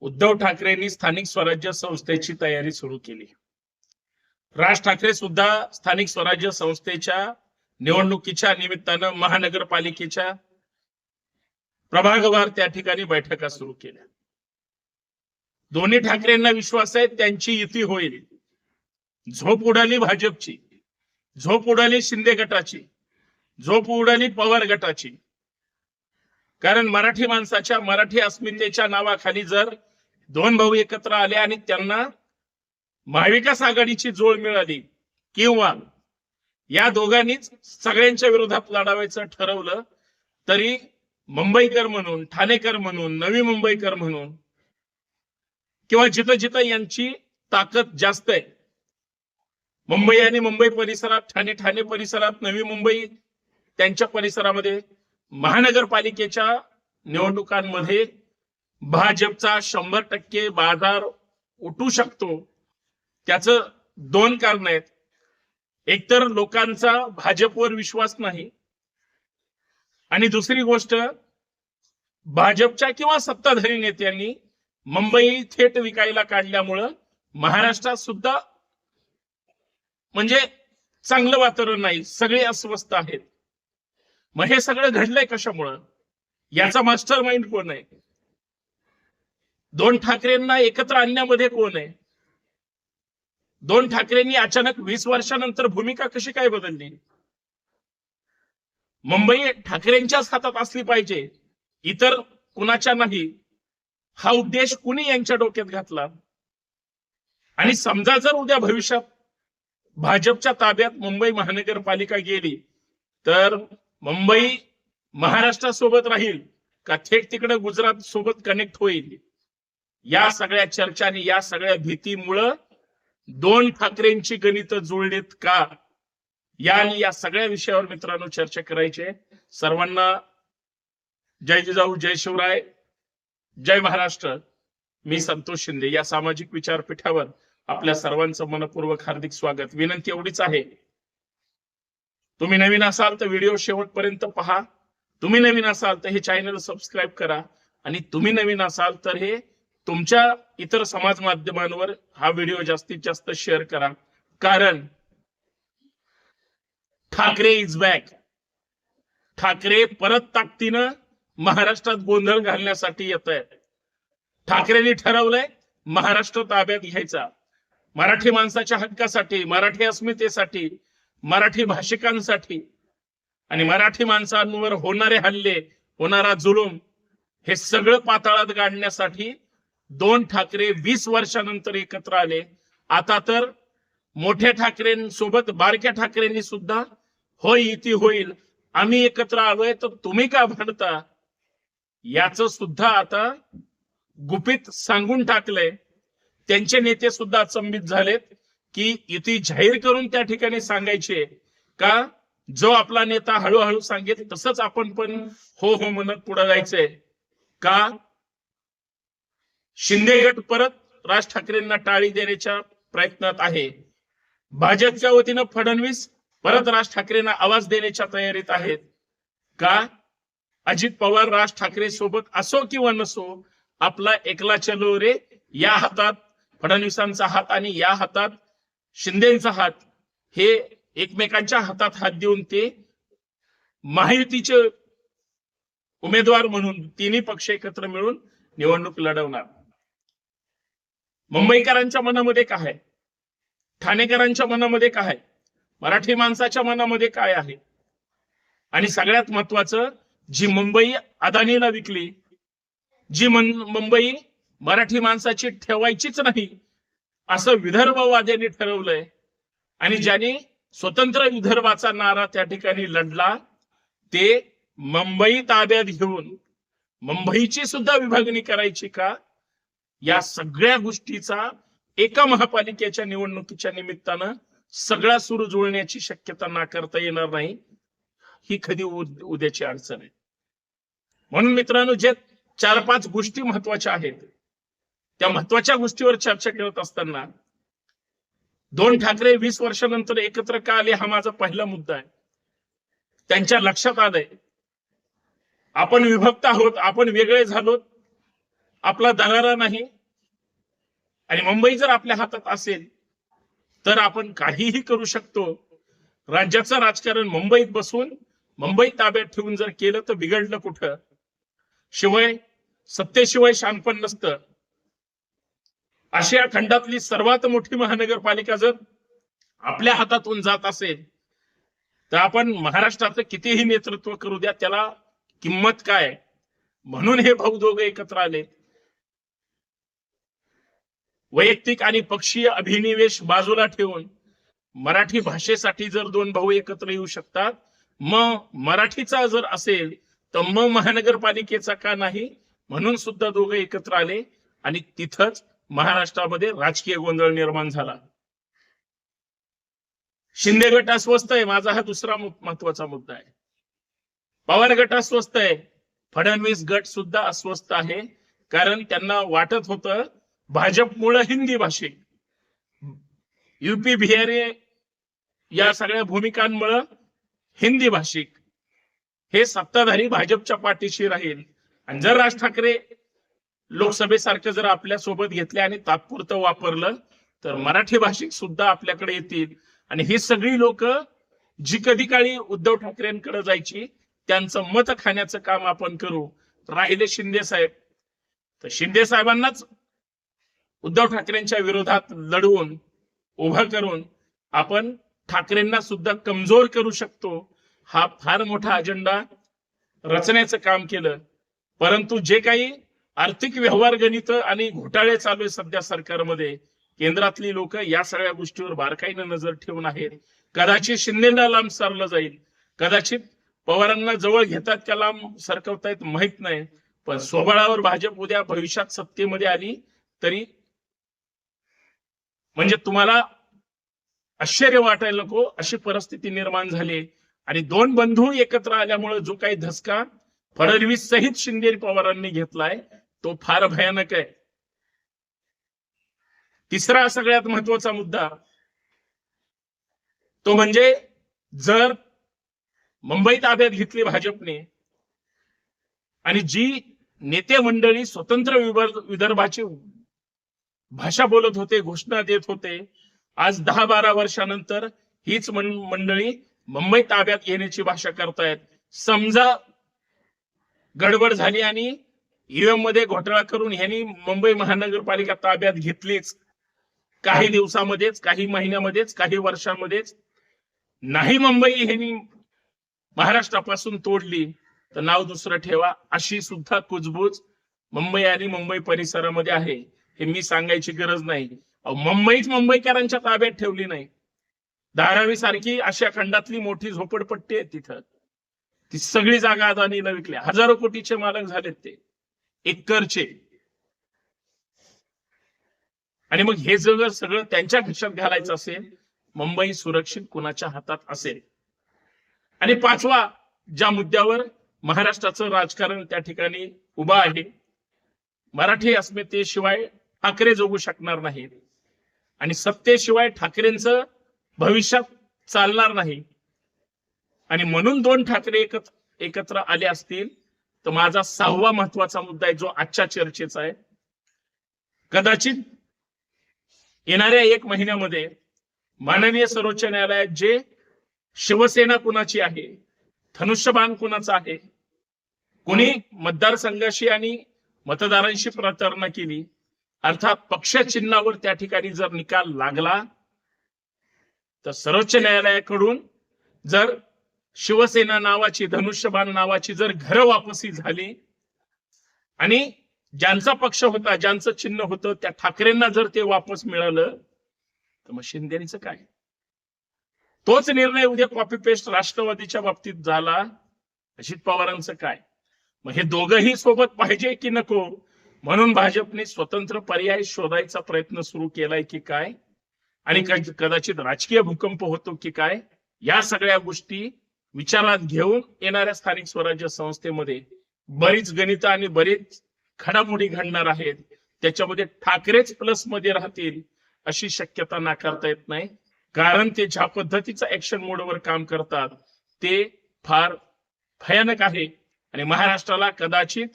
उद्धव ठाकरेंनी स्थानिक स्वराज्य संस्थेची तयारी सुरू केली. राज ठाकरे सुद्धा स्थानिक स्वराज्य संस्थेच्या निवडणुकीच्या निमित्तानं महानगरपालिकेच्या प्रभागवार त्या ठिकाणी बैठका सुरू केल्या. दोन्ही ठाकरेंना विश्वास आहे त्यांची युती होईल. झोप उडाली भाजपची झोप उडाली शिंदे गटाची झोप उडाली पवार गटाची. कारण मराठी माणसाच्या मराठी अस्मितेच्या नावाखाली जर दोन भाऊ एकत्र आले आणि त्यांना महाविकास आघाडीची जोड मिळाली किंवा या दोघांनीच सगळ्यांच्या विरोधात लढावायचं ठरवलं तरी मुंबईकर म्हणून ठाणेकर म्हणून नवी मुंबईकर म्हणून किंवा जिथं जिथं यांची ताकद जास्त आहे. मुंबई आणि मुंबई परिसरात ठाणे ठाणे परिसरात नवी मुंबई त्यांच्या परिसरामध्ये महानगरपालिकेच्या निवडणुकांमध्ये भाजपचा शंभर टक्के बाजार उठू शकतो त्याच दोन कारण आहेत. एकतर लोकांचा भाजपवर विश्वास नाही. आणि दुसरी गोष्ट भाजपच्या किंवा सत्ताधारी नेत्यांनी मुंबई थेट विकायला काढल्यामुळं महाराष्ट्रात सुद्धा म्हणजे चांगलं वातावरण नाही सगळे अस्वस्थ आहेत. मग हे सगळं घडलंय कशामुळं? याचा मास्टर माइंड कोण आहे? दोन ठाकरेंना एकत्र आणण्यामध्ये कोण आहे? दोन ठाकरेंनी अचानक वीस वर्षानंतर भूमिका कशी काय बदलली? मुंबई ठाकरेंच्याच हातात असली पाहिजे इतर कुणाच्या नाही. हा उद्देश कुणी यांच्या डोक्यात घातला? आणि समजा जर उद्या भविष्यात भाजपच्या ताब्यात मुंबई महानगरपालिका गेली तर मुंबई महाराष्ट्रासोबत राहील का थेट तिकडे गुजरात सोबत कनेक्ट होईल? या सगळ्या चर्चा आणि या सगळ्या भीतीमुळं दोन ठाकरेंची गणित जुळलीत का? या आणि या सगळ्या विषयावर मित्रांनो चर्चा करायची सर्वांना जय जिजाऊ जय शिवराय जय महाराष्ट्र. मी संतोष शिंदे या सामाजिक विचारपीठावर आपल्या सर्वांचं मनपूर्वक हार्दिक स्वागत. विनंती एवढीच आहे. तुम्ही नवीन असाल तर व्हिडिओ शेवटपर्यंत पहा. तुम्ही नवीन असाल तर हे चॅनल सबस्क्राईब करा. आणि तुम्ही नवीन असाल तर हे तुमच्या इतर समाज माध्यमांवर हा व्हिडिओ जास्तीत जास्त शेअर करा. कारण ठाकरे इज बॅक ठाकरे परत ताकदीनं महाराष्ट्रात गोंधळ घालण्यासाठी येत आहेत ठाकरेंनी ठरवलंय महाराष्ट्र ताब्यात घ्यायचा. मराठी माणसाच्या हक्कासाठी मराठी अस्मितेसाठी मराठी भाषिकांसाठी आणि मराठी माणसांवर होणारे हल्ले होणारा जुलूम हे सगळं पाताळात गाडण्यासाठी दोन ठाकरे वीस वर्षानंतर एकत्र आले. आता तर मोठ्या ठाकरेंसोबत बारक्या ठाकरेंनी सुद्धा होय इति होईल आम्ही एकत्र आलोय तर तुम्ही का भांडता? याच सुद्धा आता गुपित सांगून टाकलंय. त्यांचे नेते सुद्धा अचंबित झालेत की युती जाहीर करून त्या ठिकाणी सांगायचे. का? जो आपला नेता हळूहळू सांगेल तसंच आपण पण हो हो म्हणत पुढे जायचंय. का? शिंदे गट परत राज ठाकरेंना टाळी देण्याच्या प्रयत्नात आहे. भाजपच्या वतीनं फडणवीस परत राज ठाकरेंना आवाज देण्याच्या तयारीत आहेत. का? अजित पवार राज ठाकरे सोबत असो किंवा नसो आपला एकला चलो रे या हातात फडणवीसांचा हात आणि या हातात शिंदेचा हात हे एकमेकांच्या हातात हात देऊन ते महायुतीचे उमेदवार म्हणून तिन्ही पक्ष एकत्र मिळून निवडणूक लढवणार. मुंबईकरांच्या मनामध्ये काय आहे? ठाणेकरांच्या मनामध्ये काय आहे? मराठी माणसाच्या मनामध्ये काय आहे? आणि सगळ्यात महत्वाचं जी मुंबई अदानीला विकली जी मुंबई मराठी माणसाची ठेवायचीच नाही असं विदर्भवाद्यांनी ठरवलंय. आणि ज्यांनी स्वतंत्र विदर्भाचा नारा त्या ठिकाणी लढला ते मुंबई ताब्यात घेऊन मुंबईची सुद्धा विभागणी करायची का? या सगळ्या गोष्टीचा एका महापालिकेच्या निवडणुकीच्या निमित्तानं सगळा सूर जुळण्याची शक्यता नाकारता येणार नाही. ही कधी उद्याची अडचण आहे. म्हणून मित्रांनो जे चार पाच गोष्टी महत्त्वाच्या आहेत त्या महत्त्वाच्या गोष्टीवर चर्चा करत असताना दोन ठाकरे वीस वर्षानंतर एकत्र का आले हा माझा पहिला मुद्दा आहे. त्यांच्या लक्षात आलंय. आपण विभक्त आहोत आपण वेगळे झालोत आपला दरारा नाही आणि मुंबई जर आपल्या हातात असेल तर आपण काहीही करू शकतो. राज्याचं राजकारण मुंबईत बसून मुंबईत ताब्यात ठेवून जर केलं तर बिघडलं कुठं? शिवाय सत्तेशिवाय शानपण नसतं. आशिया खंडातली सर्वात मोठी महानगरपालिका जर आपल्या हातातून जात असेल तर आपण महाराष्ट्राचं कितीही नेतृत्व करू द्या त्याला किंमत काय? म्हणून हे भाऊ दोघं एकत्र आले वैयक्तिक आणि पक्षीय अभिनिवेश बाजूला ठेवून मराठी भाषेसाठी जर दोन भाऊ एकत्र येऊ शकतात मग मराठीचा जर असेल तर मग महानगरपालिकेचा का नाही? म्हणून सुद्धा दोघं एकत्र आले आणि तिथंच महाराष्ट्रामध्ये राजकीय गोंधळ निर्माण झाला. शिंदे गट अस्वस्थ आहे माझा हा दुसरा महत्त्वाचा मुद्दा आहे. पवार गट अस्वस्थ आहे फडणवीस गट सुद्धा अस्वस्थ आहे कारण त्यांना वाटत होतं भाजपमुळं हिंदी भाषिक युपी बिहारी या सगळ्या भूमिकांमुळं हिंदी भाषिक हे सत्ताधारी भाजपच्या पाठीशी राहील. आणि जर राज ठाकरे लोकसभेसारखं जर आपल्यासोबत घेतले आणि तात्पुरतं वापरलं तर मराठी भाषिक सुद्धा आपल्याकडे येतील. आणि ही सगळी लोक जी कधी काळी उद्धव ठाकरेंकडे जायची त्यांचं मत खाण्याचं काम आपण करू. राहिले शिंदे साहेब. तर शिंदे साहेबांनाच उद्धव ठाकरेंच्या विरोधात लढवून उभं करून आपण ठाकरेंना सुद्धा कमजोर करू शकतो. हा फार मोठा अजेंडा रचण्याचं काम केलं. परंतु जे काही आर्थिक व्यवहार गणित आणि घोटाळे चालू आहे सध्या सरकारमध्ये केंद्रातली लोक या सगळ्या गोष्टीवर बारकाईनं नजर ठेवून आहेत. कदाचित शिंदेना लांब सारलं जाईल. कदाचित पवारांना जवळ घेतात त्या लांब सरकवतायत माहीत नाही. पण स्वबळावर भाजप उद्या भविष्यात सत्तेमध्ये आली तरी म्हणजे तुम्हाला आश्चर्य वाटायला नको अशी परिस्थिती निर्माण झाली. आणि दोन बंधू एकत्र आल्यामुळे जो काही धसका फडणवीस सहित शिंदे पवारांनी घेतलाय तो फार भयानक आहे. तिसरा सगळ्यात महत्त्वाचा मुद्दा तो म्हणजे जर मुंबई ताब्यात घेतली भाजपने आणि जी नेते मंडळी स्वतंत्र विदर्भाची भाषा बोलत होते घोषणा देत होते. आज दहा बारा वर्षानंतर हीच मंडळी मुंबई ताब्यात घेण्याची भाषा करतायत. समजा गडबड झाली आणि ईव्हीएममध्ये घोटाळा करून ह्यांनी मुंबई महानगरपालिका ताब्यात घेतलीच. काही दिवसामध्येच काही महिन्यामध्येच काही वर्षांमध्येच. नाही मुंबई ह्यांनी महाराष्ट्रापासून तोडली तर नाव दुसरं ठेवा. अशी सुद्धा कुजबूज मुंबई आणि मुंबई परिसरामध्ये आहे. हे मी सांगायची गरज नाही. मुंबईच मुंबईकरांच्या ताब्यात ठेवली नाही. धारावी सारखी आशिया खंडातली मोठी झोपडपट्टी आहे तिथं. ती सगळी जागा अदानीला विकल्या. हजारो कोटीचे मालक झालेत ते. एकरचे. आणि मग हे जर सगळं त्यांच्या घशात घालायचं असेल मुंबई सुरक्षित कुणाच्या हातात असेल? आणि पाचवा ज्या मुद्द्यावर महाराष्ट्राचं राजकारण त्या ठिकाणी उभं आहे मराठी अस्मितेशिवाय ठाकरे जगू शकणार नाहीत आणि सत्तेशिवाय ठाकरेंचं भविष्यात चालणार नाही. आणि म्हणून दोन ठाकरे एकत्र एकत्र आले असतील तर माझा सहावा महत्त्वाचा मुद्दा आहे जो आजच्या चर्चेचा आहे. कदाचित येणाऱ्या एक महिन्यामध्ये माननीय सर्वोच्च न्यायालयात जे शिवसेना कुणाची आहे धनुष्यबाण कुणाचा आहे कोणी मतदारसंघाशी आणि मतदारांशी प्रतारणा केली अर्थात पक्ष चिन्हावर त्या ठिकाणी जर निकाल लागला तर सर्वोच्च न्यायालयाकडून जर शिवसेना नावाची धनुष्यबाण नावाची जर घर वापसी झाली आणि ज्यांचा पक्ष होता ज्यांचं चिन्ह होतं त्या ठाकरेंना जर ते वापस मिळालं तर मग शिंदेचं काय? तोच निर्णय उद्या कॉपी पेस्ट राष्ट्रवादीच्या बाबतीत झाला. अजित पवारांचं काय? मग हे दोघंही सोबत पाहिजे की नको? म्हणून भाजपने स्वतंत्र पर्याय शोधायचा प्रयत्न सुरू केलाय की काय? आणि कदाचित राजकीय भूकंप होतो की काय? या सगळ्या गोष्टी विचारात घेऊन येणाऱ्या स्थानिक स्वराज्य संस्थेमध्ये बरीच गणित आणि बरीच घडामोडी घडणार आहेत. त्याच्यामध्ये ठाकरेच प्लसमध्ये राहतील अशी शक्यता नाकारता येत नाही. कारण ते ज्या पद्धतीचं ऍक्शन मोडवर काम करतात ते फार भयानक आहे. आणि महाराष्ट्राला कदाचित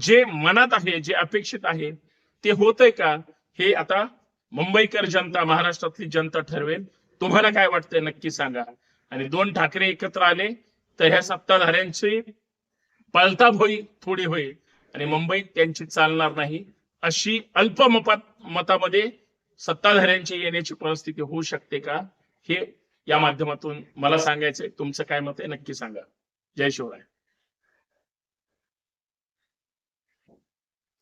जे मनात आहे जे अपेक्षित आहे ते होतंय का? हे आता मुंबईकर जनता महाराष्ट्रातली जनता ठरवेल. तुम्हाला काय वाटतंय नक्की सांगा. आणि दोन ठाकरे एकत्र आले तर ह्या सत्ताधाऱ्यांची पळताभोई थोडी होईल. आणि मुंबईत त्यांची चालणार नाही अशी अल्प मतामध्ये सत्ताधाऱ्यांची येण्याची परिस्थिती होऊ शकते का? हे या माध्यमातून मला सांगायचंय. तुमचं काय मत आहे नक्की सांगा. जय शिवराय.